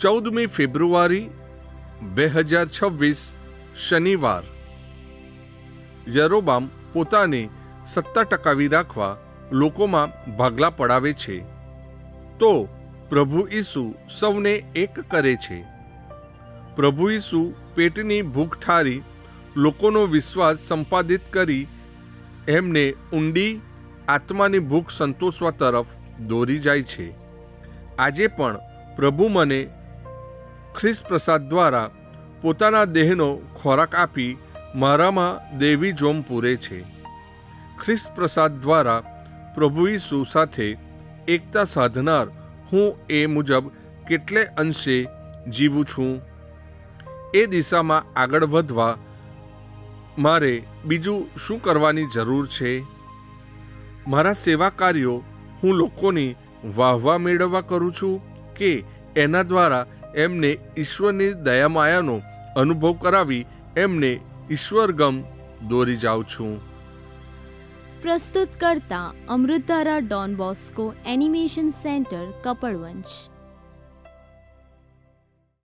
ચૌદમી ફેબ્રુઆરી, બે હજાર છવ્વીસ, શનિવાર. યરોબામ પોતાને સત્તા ટકાવી રાખવા લોકોમાં ભાગલા પડાવે છે. તો પ્રભુ ઈસુ સૌને એક કરે છે. પ્રભુ ઈસુ પેટની ભૂખ ઠારી, લોકોનો વિશ્વાસ સંપાદિત કરી, એમને ઊંડી, આત્માની ભૂખ સંતોષવા તરફ દોરી જાય છે. આજે પણ પ્રભુ મને ખ્રિસ્ત પ્રસાદ દ્વારા પોતાના દેહનો ખોરાક આપી મારામાં દેવી જોમ પૂરે છે. ખ્રિસ્ત પ્રસાદ દ્વારા પ્રભુ ઈસુ સાથે એકતા સાધનાર હું એ મુજબ કેટલે અંશે જીવું છું? એ દિશામાં આગળ વધવા મારે બીજું શું કરવાની જરૂર છે? મારા સેવા કાર્યો હું લોકોની વાહવા મેળવવા કરું છું કે એના દ્વારા એમને ઈશ્વરની દયામાયાનો અનુભવ કરાવી એમને ઈશ્વરગમ દોરી જાઉં છું. પ્રસ્તુત કરતા Amritdhara Don Bosco animation center, Kapadvanj.